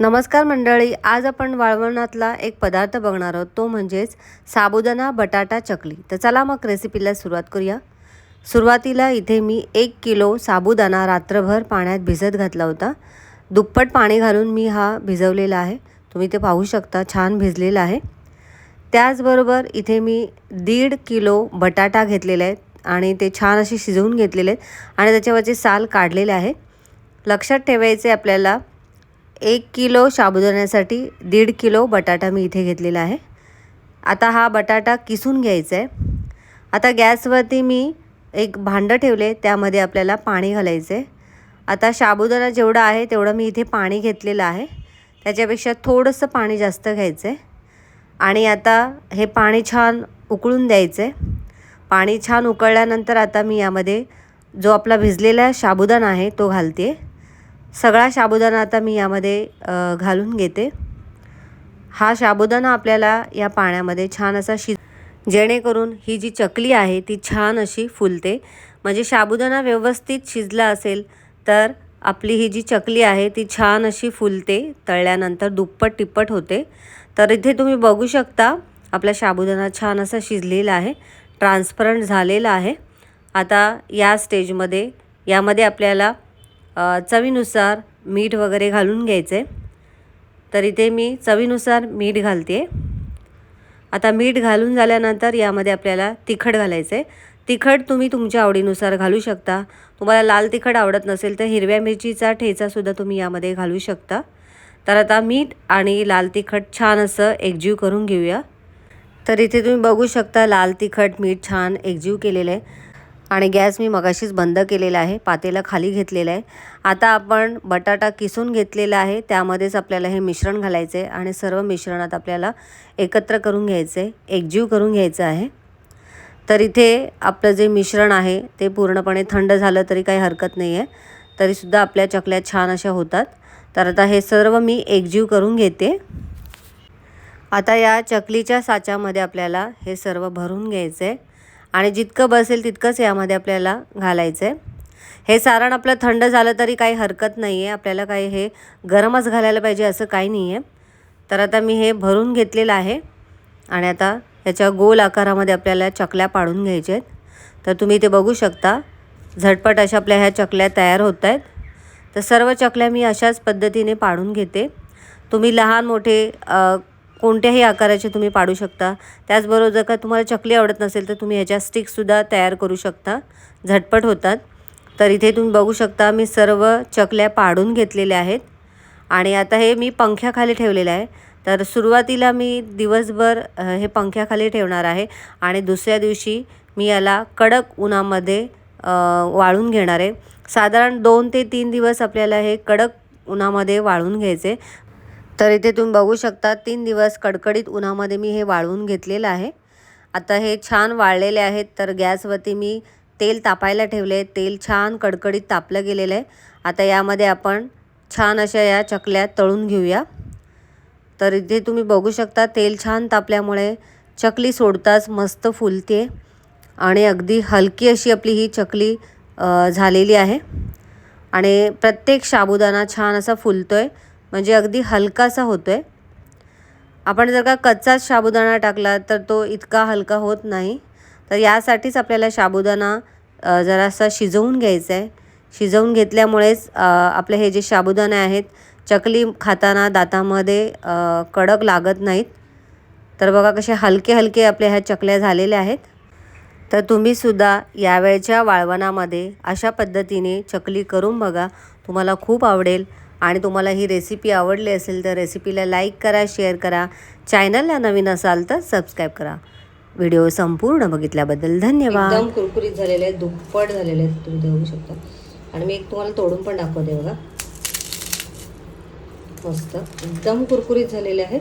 नमस्कार मंडळी आज आपण वाळवणातला एक पदार्थ बघणार आहोत. तो म्हणजेच साबुदाणा बटाटा चकली. तर चला मग रेसिपीला सुरुवात करूया. सुरुवातीला इथे मी एक किलो साबुदाणा रात्रभर पाण्यात भिजत घातला होता. दुप्पट पाणी घालून मी हा भिजवलेला आहे. तुम्ही ते पाहू शकता छान भिजलेला आहे. त्याचबरोबर इथे मी दीड किलो बटाटा घेतलेले आहेत आणि ते छान असे शिजवून घेतलेले आहेत आणि त्याच्यावरचे साल काढलेले आहे. लक्षात ठेवायचे आपल्याला एक किलो साबुदाण्यासाठी दीड किलो बटाटा मी इथे घेतलेला आहे. आता हा बटाटा किसून घ्यायचा आहे. आता गॅसवरती मी एक भांडं ठेवले त्यामध्ये आपल्याला पाणी घालायचं आहे. आता साबुदाणा जेवढा आहे तेवढं मी इथे पाणी घेतलेलं आहे. त्याच्यापेक्षा थोडंसं पाणी जास्त घ्यायचं आहे. आणि आता हे पाणी छान उकळून द्यायचं आहे. पाणी छान उकळल्यानंतर आता मी यामध्ये जो आपला भिजलेला साबुदाणा आहे तो घालते. सगळा साबुदाणा आता मी यामध्ये घालून घेते. हा साबुदाणा आपल्याला या पाण्यामध्ये छान असा शि जेणेकरून ही जी चकली आहे ती छान अशी फुलते. म्हणजे साबुदाणा व्यवस्थित शिजला असेल तर आपली ही जी चकली आहे ती छान अशी फुलते तळल्यानंतर दुप्पट तिप्पट होते. तर इथे तुम्ही बघू शकता आपला साबुदाणा छान असा शिजलेला आहे ट्रान्सपरंट झालेला आहे. आता या स्टेजमध्ये यामध्ये आपल्याला चवीनुसार मीठ वगैरे घालून घ्यायचं. आहे तर इथे मी चवीनुसार मीठ घालते. आता मीठ घालून झाल्यानंतर यामध्ये आपल्याला तिखट घालायचं. आहे तिखट तुम्ही तुमच्या आवडीनुसार घालू शकता. तुम्हाला लाल तिखट आवडत नसेल तर हिरव्या मिरचीचा ठेचासुद्धा तुम्ही यामध्ये घालू शकता. तर आता मीठ आणि लाल तिखट छान असं एकजीव करून घेऊया. तर इथे तुम्ही बघू शकता लाल तिखट मीठ छान एकजीव केलेलं आहे. आणि गॅस मी मगाशीच बंद केलेला आहे पातेला खाली घेतलेलं आहे. आता आपण बटाटा किसून घेतलेला आहे त्यामध्येच आपल्याला हे मिश्रण घालायचं आहे आणि सर्व मिश्रणात आपल्याला एकत्र करून घ्यायचं आहे एकजीव करून घ्यायचं आहे. तर इथे आपलं जे मिश्रण आहे ते पूर्णपणे थंड झालं तरी काही हरकत नाही आहे तरीसुद्धा आपल्या चकल्या छान अशा होतात. तर आता हे सर्व मी एकजीव करून घेते. आता या चकलीच्या साच्यामध्ये आपल्याला हे सर्व भरून घ्यायचं आहे आणि जितकं बसेल तितकंच यामध्ये आपल्याला घालायचं आहे हे सारण आपलं थंड झालं तरी काही हरकत नाही आहे आपल्याला काही हे गरमच घालायला पाहिजे असं काही नाही आहे तर आता मी हे भरून घेतलेलं आहे आणि आता याच्या गोल आकारामध्ये आपल्याला चकल्या पाडून घ्यायच्या आहेत. तर तुम्ही ते बघू शकता. झटपट अशा आपल्या ह्या चकल्या तयार होत आहेत. तर सर्व चकल्या मी अशाच पद्धतीने पाडून घेते. तुम्ही लहान मोठे कोणत्याही आकाराचे तुम्ही पाडू शकता. त्याचबरोबर जर का तुम्हाला चकली आवडत नसेल तर तुम्ही ह्याच्या स्टिकसुद्धा तयार करू शकता. झटपट होतात. तर इथे तुम्ही बघू शकता मी सर्व चकल्या पाडून घेतलेल्या आहेत. आणि आता हे मी पंख्याखाली ठेवलेलं आहे. तर सुरुवातीला मी दिवसभर हे पंख्याखाली ठेवणार आहे. आणि दुसऱ्या दिवशी मी याला कडक उन्हामध्ये वाळून घेणार आहे. साधारण दोन ते तीन दिवस आपल्याला हे कडक उन्हामध्ये वाळून घ्यायचे. तर इथे तुम्ही बघू शकता तीन दिवस कडकडीत उन्हामध्ये मी हे वाळवून घेतलेलं आहे. आता हे छान वाळलेले आहेत तर गॅसवरती मी तेल तापायला ठेवले तेल छान कडकडीत तापलं गेलेलं आहे. आता यामध्ये आपण छान अशा या चकल्या तळून घेऊया. तर इथे तुम्ही बघू शकता तेल छान तापल्यामुळे चकली सोडताच मस्त फुलते आणि अगदी हलकी अशी आपली ही चकली झालेली आहे. आणि प्रत्येक साबुदाणा छान असा फुलतो आहे म्हणजे अगदी हलकासा होतो आहे आपण जर का कच्चाच साबुदाणा टाकला तर तो इतका हलका होत नाही. तर यासाठीच आपल्याला साबुदाणा जरासा शिजवून घ्यायचा आहे शिजवून घेतल्यामुळेच आपले हे जे साबुदाणे आहेत चकली खाताना दातामध्ये कडक लागत नाहीत. तर बघा कसे हलके हलके आपल्या ह्या चकल्या झालेल्या आहेत. तर तुम्हीसुद्धा यावेळच्या वाळवणामध्ये अशा पद्धतीने चकली करून बघा. तुम्हाला खूप आवडेल. आणि तुम्हाला ही रेसिपी आवडली असेल तर रेसिपीला लाईक करा शेअर करा. चॅनलला नवीन असाल तर सबस्क्राईब करा. व्हिडिओ संपूर्ण बघितल्याबद्दल धन्यवाद. एकदम कुरकुरीत झालेले आहेत दुप्पट झालेले आहेत तुम्ही बघू शकता. आणि मी एक तुम्हाला तोडून पण दाखवते बघा. मस्त एकदम कुरकुरीत झालेले आहेत.